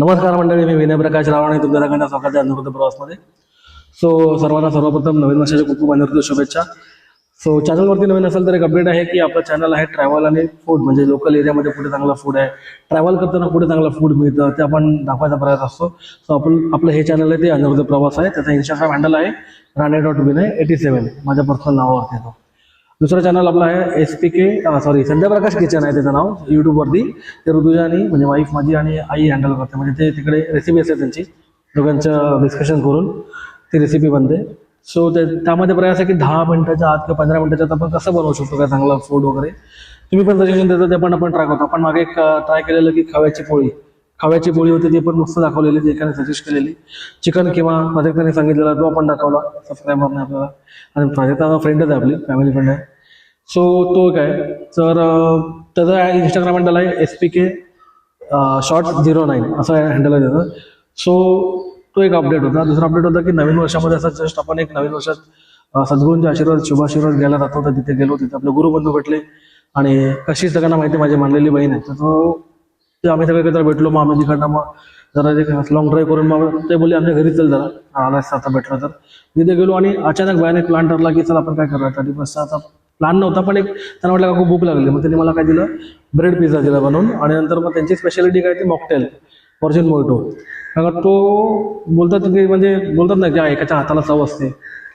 नमस्कार मंडळी मी विनय प्रकाश रावण आणि तुमच्या सगळ्यांना स्वागत आहे प्रवासमध्ये. सो सर्वांना सर्वप्रथम नवीन वर्षाच्या खूप खूप अनुकृत शुभेच्छा. सो चॅनलवरती नवीन असेल तर एक अपडेट आहे की आपलं चॅनल आहे ट्रॅव्हल आणि फूड म्हणजे लोकल एरियामध्ये कुठे चांगला फूड आहे. ट्रॅव्हल करताना कुठे चांगलं फूड मिळतं ते आपण दाखवायचा प्रयत्न असतो. सो आपण आपलं हे चॅनल आहे ते अनुकृत प्रवास आहे. त्याचा इंस्टाग्राम हँडल आहे Rane dot Vinay eighty seven माझ्या पर्सनल नावावरती येतो. दुसरा चॅनल आपला आहे S P K sorry Sandhyaprakash kitchen आहे त्याचं नाव यूट्यूबवरती ते ऋतुजानी म्हणजे वाईफ माझी आणि आई हँडल करते. म्हणजे ते तिकडे रेसिपी असते त्यांची. दोघांचं डिस्कशन करून ती रेसिपी बनते. सो ते त्यामध्ये प्रयास आहे की दहा मिनिटाच्या आत किंवा पंधरा मिनिटाच्या आत आपण कसं बनवू शकतो काय चांगला फूड वगैरे. तुम्ही पण सजेशन देता ते पण आपण ट्राय करतो. आपण मागे एक ट्राय केलेलं की खव्याची पोळी. खव्याची पोळी होती ती पण मस्त दाखवलेली ती एकाने सजेस्ट केलेली. चिकन किंवा प्राजक्ताने सांगितलेला तो आपण दाखवला सबस्क्रायबरने आपल्याला. आणि प्राजक्ता फ्रेंडच आहे आपली फॅमिली फ्रेंड आहे. सो तो काय तर त्याचा इंस्टाग्राम हँडल आहे S P K short zero nine असं हँडल आहे त्याचं. सो तो एक अपडेट होता. दुसरा अपडेट होता की नवीन वर्षामध्ये असं जस्ट आपण एक नवीन वर्षात अं, सद्गुरूंचे आशीर्वाद शुभाशीर्वाद घ्यायला जातो. तर तिथे गेलो तिथे आपले गुरुबंधू भेटले. आणि कशी सगळ्यांना माहिती माझी मानलेली बहीण आहे. तर तो ते आम्ही सगळे एकत्र भेटलो मग आम्ही तिकडनं मग जरा जे लॉंग ड्राईव्ह करून मग ते बोलले आमच्या घरी चल जरा. आलास आता भेटलं तर. तिथे गेलो आणि अचानक बायाने प्लॅन ठरला की चल आपण काय करूया? तरी बस आता प्लॅन नव्हता पण एक त्यांना म्हटलं का खूप भूक लागली. मग त्यांनी मला काय दिलं? ब्रेड पिझ्झा दिला बनवून आणि नंतर मग त्यांची स्पेशालिटी काय ती मॉकटेल फॉर्च्युन मोहिटो कारण तो बोलतात की म्हणजे बोलतात ना की एकाच्या हाताला चव असते?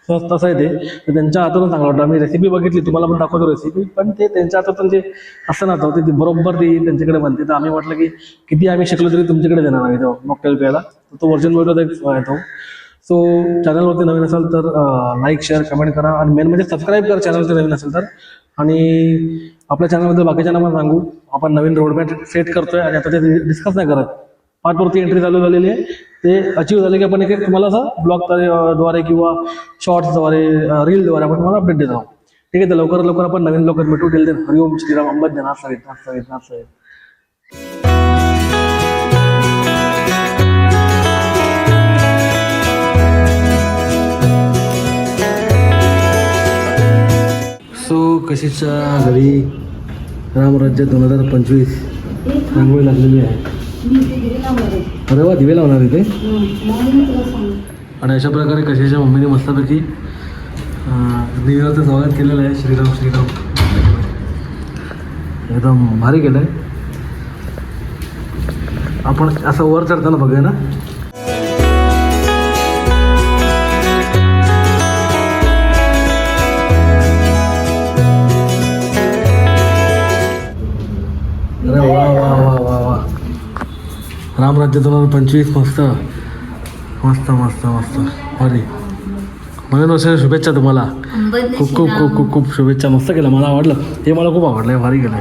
तसं आहे ते. त्यांच्या हातून चांगलं वाटतं आम्ही रेसिपी बघितली तुम्हाला पण दाखवतो रेसिपी पण ते त्यांच्या हातातून जे असं ना ते बरोबर ती त्यांच्याकडे बनते तर आम्ही म्हटलं की किती आम्ही शिकलो तरी तुमच्याकडे देणार नाही तो मॉकटेल प्यायला. तर तो वर्जन मोहिटो एक तो सो चॅनलवरती नवीन असेल तर लाईक शेअर कमेंट करा. आणि मेन म्हणजे सबस्क्राईब करा चॅनलवरती नवीन असेल तर. आणि आपल्या चॅनलबद्दल बाकीच्या पण सांगू. आपण नवीन रोडमॅप सेट करतोय आणि आता ते डिस्कस नाही करत. पाठवरती एंट्री चालू झालेली आहे. ते अचीव झाले की आपण एक तुम्हाला असं ब्लॉगद्वारे किंवा शॉर्ट्सद्वारे रीलद्वारे आपण तुम्हाला अपडेट देत आहोत. ठीक आहे तर लवकरात लवकर आपण नवीन लवकर भेटू. टेल देन हरिओम श्रीराम अंबद नाथ सहित नाथ सहित नाथ सहित सो कशीच्या घरी रामराज्य दोन हजार पंचवीस? रांगोळी लागलेली आहे. अरे वा दिवे लावणार इथे आणि अशा प्रकारे कशाच्या मम्मीने मस्तपैकी अं, दिव्याचं स्वागत केलेलं आहे. श्रीराम श्रीराम. एकदम भारी केलं आहे आपण असं वर चढताना बघूया ना. अरे वा. रामराज्य दोन हजार पंचवीस मस्त. मस्त मस्त मस्त. भारी नवीन वर्षाच्या शुभेच्छा तुम्हाला. खूप खूप खूप खूप खूप शुभेच्छा. मस्त केलं. मला आवडलं हे मला खूप आवडलं भारी केलं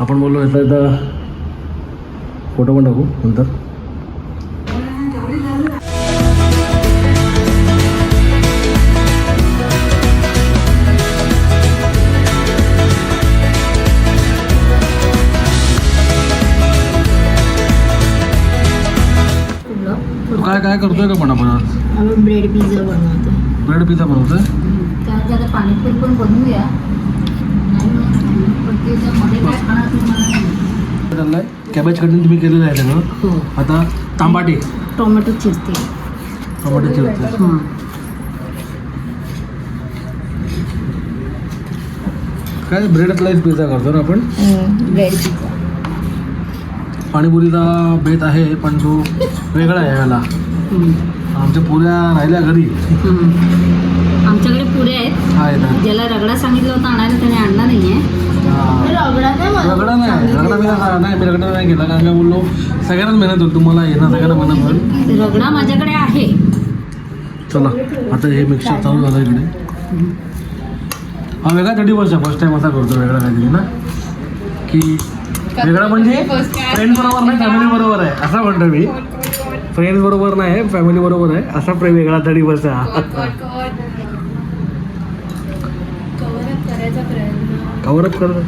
आपण बोललो एकदा फोटो पण टाकू नंतर. काय काय करतोय का पण आपण आज? ब्रेड पिझ्झा बनवतो ब्रेड पिझ्झा बनवतोय? त्यात आता पाणीपुरी पण बनवूया. आणि मग पण त्याच्यामध्ये काय खाणार तुम्हाला? नाही. चाललंय. कॅबेज कटिंग तुम्ही केलेलं आहे सगळं. हो. आता तांबाटी. टोमॅटो चिरते. टमाट्याची होते हां काय ब्रेड स्लाइस पिझ्झा करतो ना आपण? ब्रेड पिझ्झा पाणीपुरीचा बेत आहे पण तो वेगळा आहे याला. आमच्या पुऱ्या राहिल्या घरी. आमच्याकडे पुरे आहेत. ज्याला रगडा सांगितलं होतं आणायला त्याने आणला नाहीये. हा. रगडा रगडा नाही. रगडा मी नाही- नाही मी रगडा नाही केला कारण मी बोललो सगळ्यांनाच मेहनत होईल तुम्हाला येणार सगळ्यांना मेहनत होईल. रगडा माझ्याकडे आहे. चला आता हे मिक्सर चालू झालं इकडे. हा वेगळा थर्टी वर्ष फर्स्ट टाइम असा करतो वेगळा काहीतरी ना? की वेगळा म्हणजे फ्रेंड बरोबर नाही फॅमिली बरोबर आहे. असा म्हणतो मी. फ्रेंड्स बरोबर नाही फॅमिली बरोबर आहे. असा प्रे वेगळा थर्टी वर्ष हा. कवर अप करत.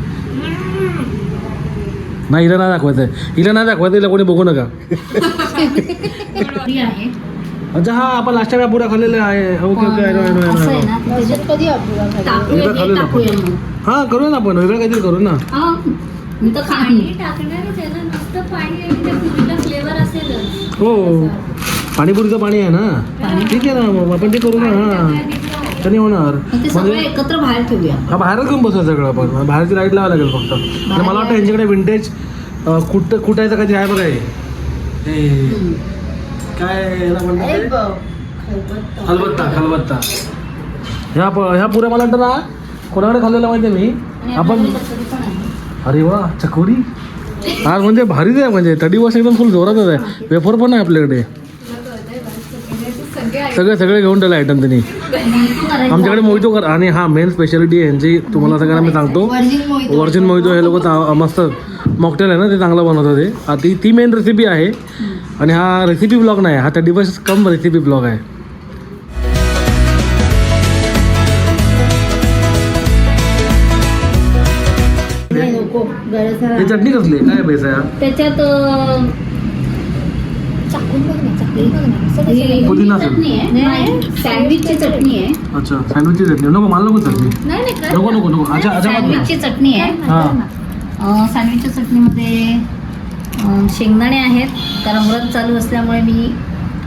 नाही हिला नाही दाखवायचं आहे हिला नाही दाखवायचं हिला कोणी बघू नका. अच्छा हा आपण लास्ट टाइम पुऱ्या खाल्लेला आहे. Okay okay I know I know असं आय आहे नो ना? त्याच्यात कधी टाकूया एकदा खाल्लं हे हां करूया ना आपण. वेगळं काहीतरी करू ना. मी तर नुसतं पाणी आणि त्या हो. पाणीपुरीचं पाणी आहे ना? ठीक आहे ना मग आपण ते करू ना. हां. त्याने होणार? सगळं म्हणजे एकत्र बाहेर ठेवूया. हा बाहेरच घेऊन बसू सगळं आपण. बाहेरची लाइट लावायला लागेल फक्त. आणि मला वाटतं यांच्याकडे विंटेज कुठ कुटायचं काहीतरी आहे बघा हे. हे काय याला म्हणतात ते? खलबत्ता. खलबत्ता ह्या प- ह्या पुऱ्या मला वाटतं ना कोणाकडे खाल्लेला माहिती आहे मी आपण अरे वा चकोरी आज म्हणजे भारीच आहे म्हणजे थर्टी वर्ष एकदम फुल जोरातच आहे. वेफर पण आहे आपल्याकडे. सगळे सगळे घेऊन ठेवले आयटम त्यांनी. आमच्याकडे मोहितो कर आणि हा मेन स्पेशालिटी आहे यांची तुम्हाला सगळ्यांना मी सांगतो. वर्जिन मोहितो हे लोक मस्त मॉकटेल आहे ना ते चांगलं बनवतात ते. ती ती मेन रेसिपी आहे. आणि हा रेसिपी ब्लॉग नाही हा thirty first cum recipe blog आहे. नको. गरज. ही चटणी कसली आहे? काय बेस आहे? त्याच्यात अं, चाकून बघ ना, चाकून बघ ना. असं कसं? पुदिना असेल. चटणी आहे नाही सँडविचची चटणी आहे अच्छा सँडविचची चटणी नको मला नको चटणी नाही नाही कर नको ना. नको नको अच्छा अच्छा सँडविचची चटणी आहे हा अं, सँडविचच्या चटणीमध्ये अं, शेंगदाणे आहेत कारण व्रत चालू असल्यामुळे मी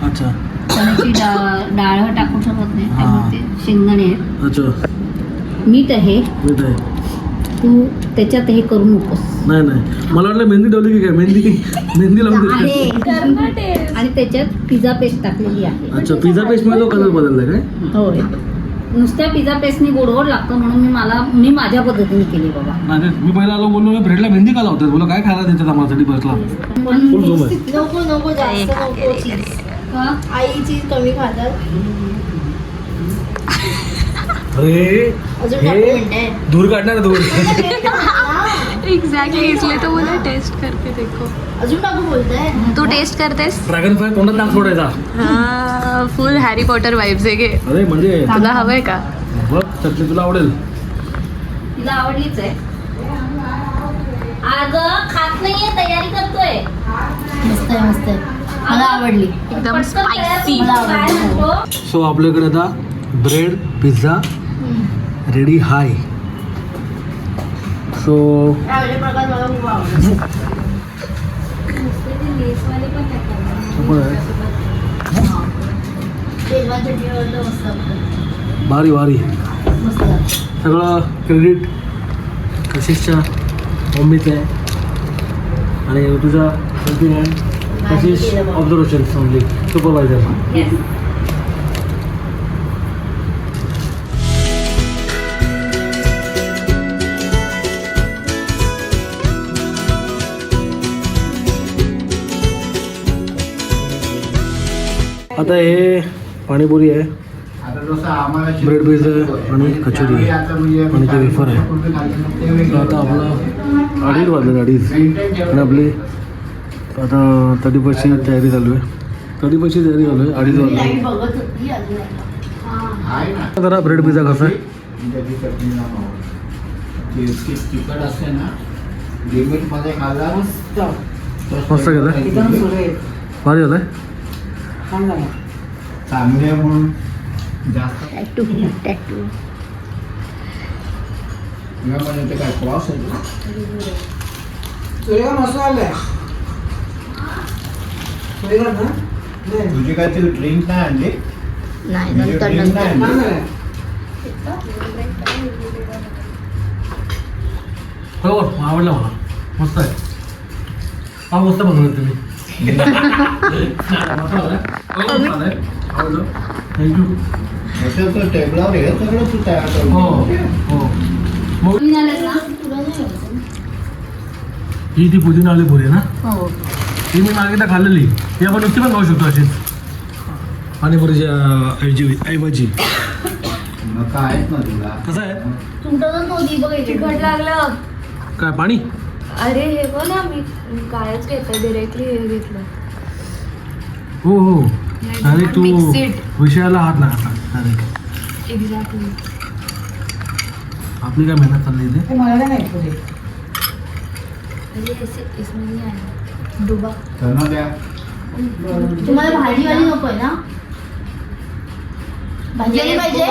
अच्छा चण्याची डाळ डाळ टाकू शकत नाही. त्यामुळे ते शेंगदाणे आहेत अच्छा मीठ आहे मीठ आहे तू त्याच्यात हे करू नकोस. नाही नाही. मला वाटलं मेहंदी ठेवली की काय? मेहंदी मेहंदी आहे. आणि त्याच्यात पिझ्झा पेस्ट टाकलेली आहे. अच्छा पिझ्झा पेस्टमध्ये तो कलर बदलला काय? होय. नुसत्या पिझ्झा पेस्टने गोड गोड लागतं म्हणून मी मला मी माझ्या पद्धतीने केली बाबा. नाही मी पहिला आलो बोललो ब्रेडला मेहंदी का लावतात? बोला काय खायला देतात आम्हाला बसला? पण फुल झोम आहे. नको नको जास्त नको चीज का? आई चीज कमी खातात. अरे हे दूर काढणार दूर एग्जैक्टली इसलिए तो बोला टेस्ट करके देखो. अजून टाकू बोलताय. तू टेस्ट करतेस? ड्रॅगन फ्राय तोंडात नाक सोडायचा हा फुल हॅरी पॉटर वाईब्स आहे गे. अरे म्हणजे तुला हवंय का? बघ चटणी तुला आवडेल. तिला आवडलीच आहे. अगं खात नाहीये तयारी करतोय. मस्त आहे मस्त आहे. मला आवडली. एकदम स्पायसी. सो आपल्याकडे आता ब्रेड पिझ्झा रेडी हाय सो भारी भारी. सगळं क्रेडिट कशिशच्या मम्मीचं आहे आणि तुझा कशिश ऑब्झर्वेशन ओनली सुपरवायझर आता हे पाणीपुरी आहे. ब्रेड पीस आहे आणि कचोरी आहे. आणि ते वेफर आहे. आता आपला अडीच वाजले अडीच. आणि आपली आता फर्स्टची तयारी चालू आहे. फर्स्टची तयारी चालू आहे. अडीच वाजले. जरा ब्रेड पिझ्झा कसा आहे. तिखट असते ना लिमिटमध्ये मस्त झालं चांगले म्हणून जास्त. टॅटू टॅटू म्हणजे ते काय क्रॉस आहे तुझी काय ती ड्रिंक नाही आणली? नाही म्हणजे नंतर हो आवडला मला. मस्त आहे. हा मस्त बनवलं तुम्ही. टेबलावर हे सगळं तू तयार हो हो ही ती पुदिना आली पुरी ना हो ती मी मागे तर खाल्लेली ती आपण नुसती पण खाऊ शकतो अशीच पाणीपुरीच्या ऐवजी ऐवजी मग काय आहेत ना तुला कसं आहे तुमच्याकडं काय पाणी अरे हे बघ ना मी कायच घेतलं डिरेक्टली हे घेतलं हो हो. अरे तू. विषयाला हात लागला एक्झॅक्टली आपली काय मेहनत चालली इथे? अरे ऐसे इसमें नहीं आया डुबा त्यांना द्या. तुम्हाला भाजीवाली नको ना? भाजीवाली पाहिजे?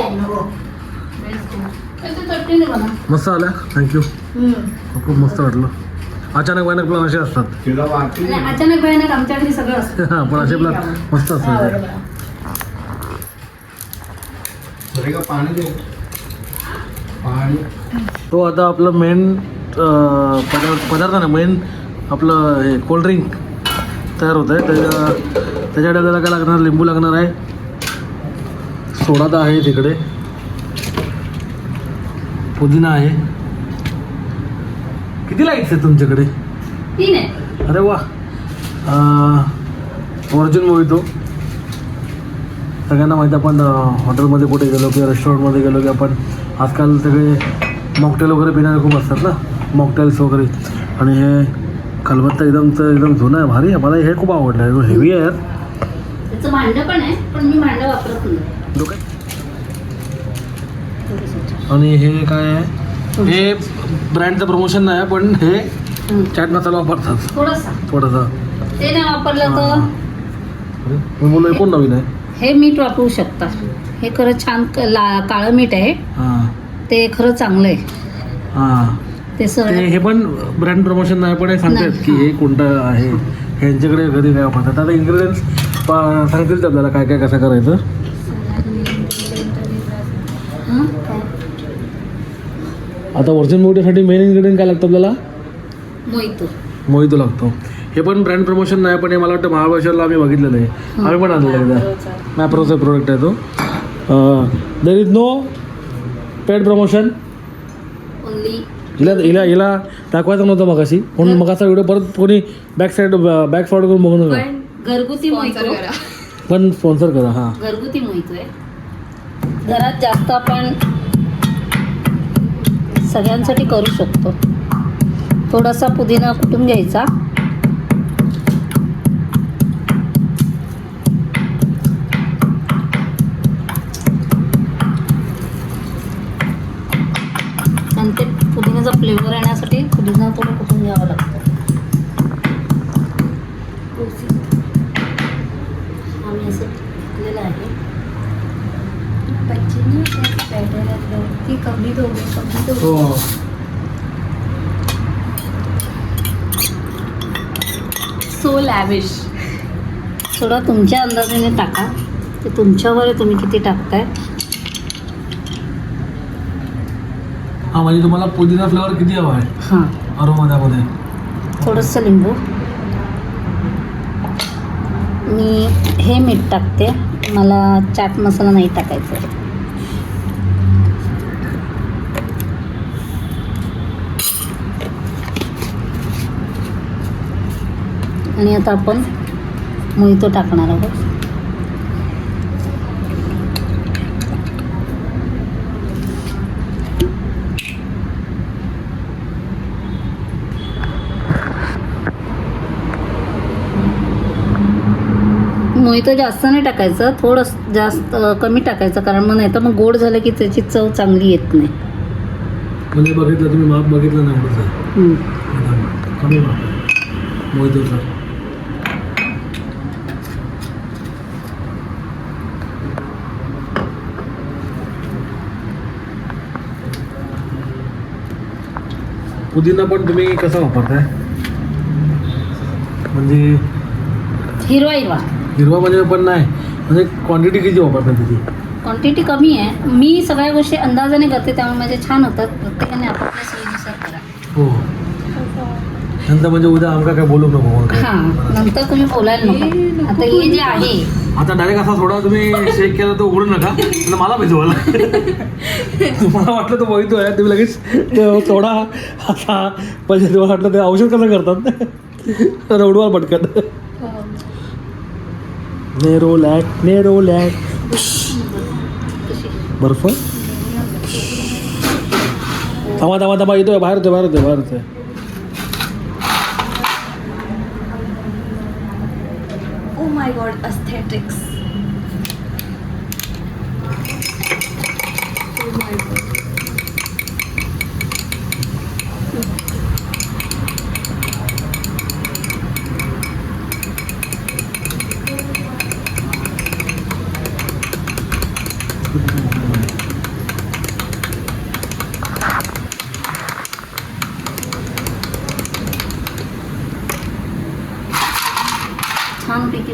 त्याची चटणी नाही बनव मस्त आलं. थँक्यू हम्म. खूप मस्त वाटलं. अचानक भयानक प्लॅन असे असतात. अचानक भयानक आमच्याकडे सगळं असतं. हा, पण असे प्लॅन मस्त हा, असतात बरोबर. थोडे का पाणी दे. पाणी. तो आता आपलं मेन पदार्थ पदार्थ ना मेन आपलं हे कोल्ड्रिंक तयार होत आहे त्याच्या त्याच्याकडे आपल्याला काय लागणार? लिंबू लागणार आहे. सोडा तर आहे तिकडे. पुदिना आहे. किती लाईट्स आहेत तुमच्याकडे? तीन आहे अरे वा. अर्जुन मोहितो सगळ्यांना माहिती आपण हॉटेलमध्ये कुठे गेलो किंवा रेस्टॉरंटमध्ये गेलो की आपण आजकाल सगळे मॉकटेल वगैरे पिणारे खूप असतात ना? मॉकटेल्स वगैरे. आणि हे खलबत्ता एकदम एकदम जुनं आहे भारी आहे. मला हे खूप आवडलं आहे. हेवी आहे त्याचं भांडं पण आहे पण मी भांडं वापरत नाही. डोकं. आणि हे काय आहे? हे ब्रँडचं प्रमोशन नाही आहे पण हे. चाट मसाला वापरतात. थोडासा. थोडंसं. ते नाही वापरलं तर? अरे, मी बोललो हे कोण नवीन आहे? हे मीठ वापरू शकता. हे खरं छान क- ला काळं मीठ आहे. हां. ते खरं चांगलं आहे. हां. ते ते सर हे पण ब्रँड प्रमोशन नाही पण हे सांगतात नाही, की हे कोणतं आहे. ह्यांच्याकडे घरी काय वापरतात आता इन्ग्रेडियंट्स सांगतील ते आपल्याला काय काय कसं करायचं. आता वर्जन मोठ्यासाठी मेन इन्ग्रेडियंट काय लागतं आपल्याला? मोहितो मोहितो लागतो. हे पण ब्रँड प्रमोशन नाही पण हे मला वाटतं महाबळेश्वरला आम्ही बघितलेलं आहे. आम्ही पण आणलेलं आहे एकदा मॅप्रोचा. प्रोडक्ट आहे तो. There is no paid promotion only हिला हिला हिला दाखवायचं नव्हतं मगाशी. म्हणून मगाचा व्हिडिओ परत कोणी बॅक साईड बॅक फॉरवर्ड करून बघू. नका पण घरगुती मोहितो पण स्पॉन्सर करा हां. घरगुती मोहितो आहे. घरात जास्त आपण सगळ्यांसाठी करू शकतो. थोडासा पुदिना कुटून घ्यायचा? आणि ते पुदिन्याचा फ्लेवर येण्यासाठी पुदिना थोडं कुटून घ्यावा लागतो आम्ही असं घेतलेलं आहे ती कमी दो कमी हो. सो लॅविश थोडं तुमच्या अंदाजाने टाका. ते तुमच्यावर तुम्ही किती टाकताय? हां म्हणजे तुम्हाला पुदिना फ्लेवर किती हवा आहे? हां. अरोमाच्यामध्ये थोडंसं लिंबू. मी हे मीठ टाकते. मला चाट मसाला नाही टाकायचा आणि आता आपण मोहितो टाकणार आहोत. मोहितो जास्त नाही टाकायचं थोडं जास्त कमी टाकायचं कारण मग नाही तर मग गोड झालं की त्याची चव चांगली येत नाही. म्हणजे बघितलं तुम्ही माप बघितलं नाही मोहितोचं. पुदिना पण तुम्ही कसा वापरताय? म्हणजे हिरवा हिरवा. हिरवा म्हणजे पण नाही म्हणजे क्वांटिटी किती वापरताय त्याची? क्वांटिटी कमी आहे. मी सगळ्या गोष्टी अंदाजाने करते त्यामुळे माझे छान होतात. प्रत्येकाने आपापल्या सोयीनुसार करा. हो. नंतर म्हणजे उद्या आमका काय बोलू नको हां नंतर तुम्ही बोलायला नको. आता हे जे आहे आता डायरेक्ट असा थोडा तुम्ही शेक केला तो उघडू नका. मला पाहिजे मला तुम्हाला वाटलं तो बघितो आहे तुम्ही लगेच थोडा असा म्हणजे तुम्हाला वाटलं ते औषध कसं करतात. तर पटकन. नेरो लॅक नेरो लॅक बर्फ? थांबा थांबा थांबा येतोय बाहेर होतोय बाहेर होतोय बाहेर होतोय my god aesthetics.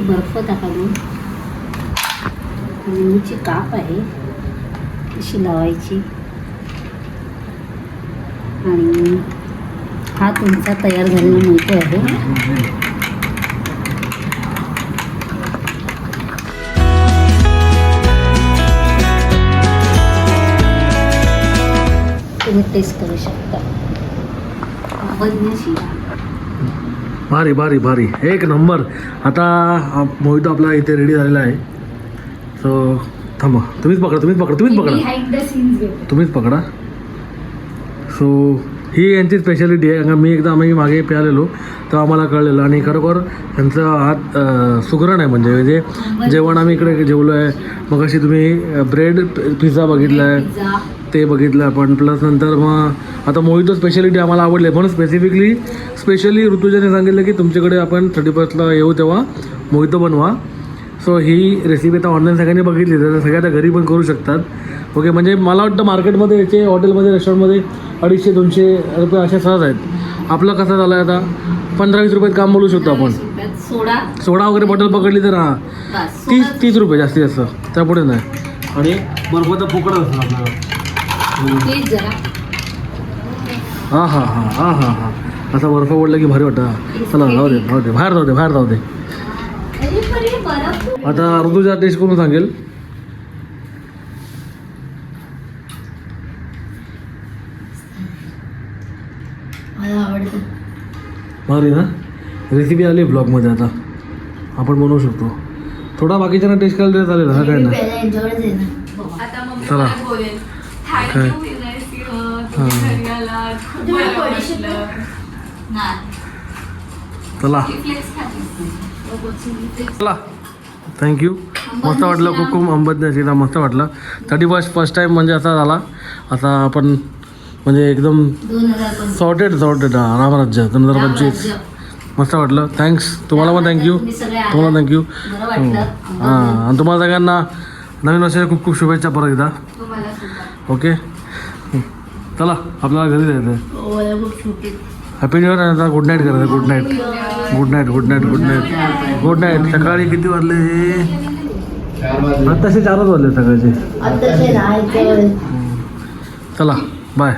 अस्थेटिक्स छानपैकी बर्फ टाकालो लिंबूची काप आहे अशी लावायची. आणि हा तुमचा तयार झालेला मोहितो आहे. तुम्ही टेस्ट करू शकता. अवज्ञ भारी भारी भारी. एक नंबर. आता मोहितो आपला इथे रेडी झालेला आहे. सो थांबा. तुम्हीच पकडा तुम्हीच पकडा तुम्हीच पकडा. तुम्हीच पकडा. सो ही यांची स्पेशालिटी आहे. कारण मी एकदा आम्ही मागे प्यालेलो तर आम्हाला कळलेलं. आणि खरोखर यांचा हात सुगरण आहे म्हणजे म्हणजे जेवण आम्ही इकडे जेवलो आहे मग अशी तुम्ही ब्रेड पिझ्झा बघितला आहे ते बघितलं आपण. प्लस नंतर मग आता मोहितो स्पेशालिटी आम्हाला आवडली. म्हणून स्पेसिफिकली स्पेशली ऋतुजाने सांगितलं की तुमच्याकडे आपण थर्टी फर्स्टला येऊ तेव्हा मोहितो बनवा. सो ही रेसिपी आता ऑनलाईन सगळ्यांनी बघितली. तर सगळ्या त्या घरी पण करू शकतात. ओके म्हणजे मला वाटतं मार्केटमध्ये याचे हॉटेलमध्ये रेस्टॉरंटमध्ये अडीचशे दोनशे रुपये असे सहज आहेत. आपलं कसं झालं आहे आता? पंधरा वीस रुपयात काम बोलू शकतो आपण. सोडा. सोडा वगैरे बॉटल पकडली तर हां. तीस तीस रुपये जास्तीत जास्त. त्यापुढे नाही. आणि बर्फ तर फुकट असतं आपल्याला. प्लीज जरा. हां हां हां हां हां हां. असा बर्फ पडला की भारी वाटतं. चला जाऊ दे जाऊ दे. बाहेर जाऊ दे बाहेर जाऊ दे. आता ऋतुजा टेस्ट करून सांगेल. मला आवडतं. भारी ना? रेसिपी आली ब्लॉगमध्ये आता. आपण बनवू शकतो. थोडा बाकीच्यांना टेस्ट करायला चालेल हा काय ना. चला. काय? चला. ही. चला. थँक्यू मस्त वाटलं खूप खूप अंबदने मस्त वाटलं. थर्टी फर्स्ट फर्स्ट टाईम म्हणजे असा झाला. आता आपण म्हणजे एकदम सॉर्टेड सॉर्टेड रामराज्य दोन हजार पंचवीस. मस्त वाटलं. थँक्स तुम्हाला पण थँक्यू. तुम्हाला थँक्यू वाटलं. हां. आणि तुम्हाला सगळ्यांना नवीन वर्षाच्या खूप खूप शुभेच्छा परत एकदा. ओके? चला आपल्याला घरी जायचं आहे हॅपी न्यू इयर आता गुड नाईट करायचं good night good night good night good night good night सकाळी किती वाजले आत्ताशे चारच वाजले सकाळचे. चला बाय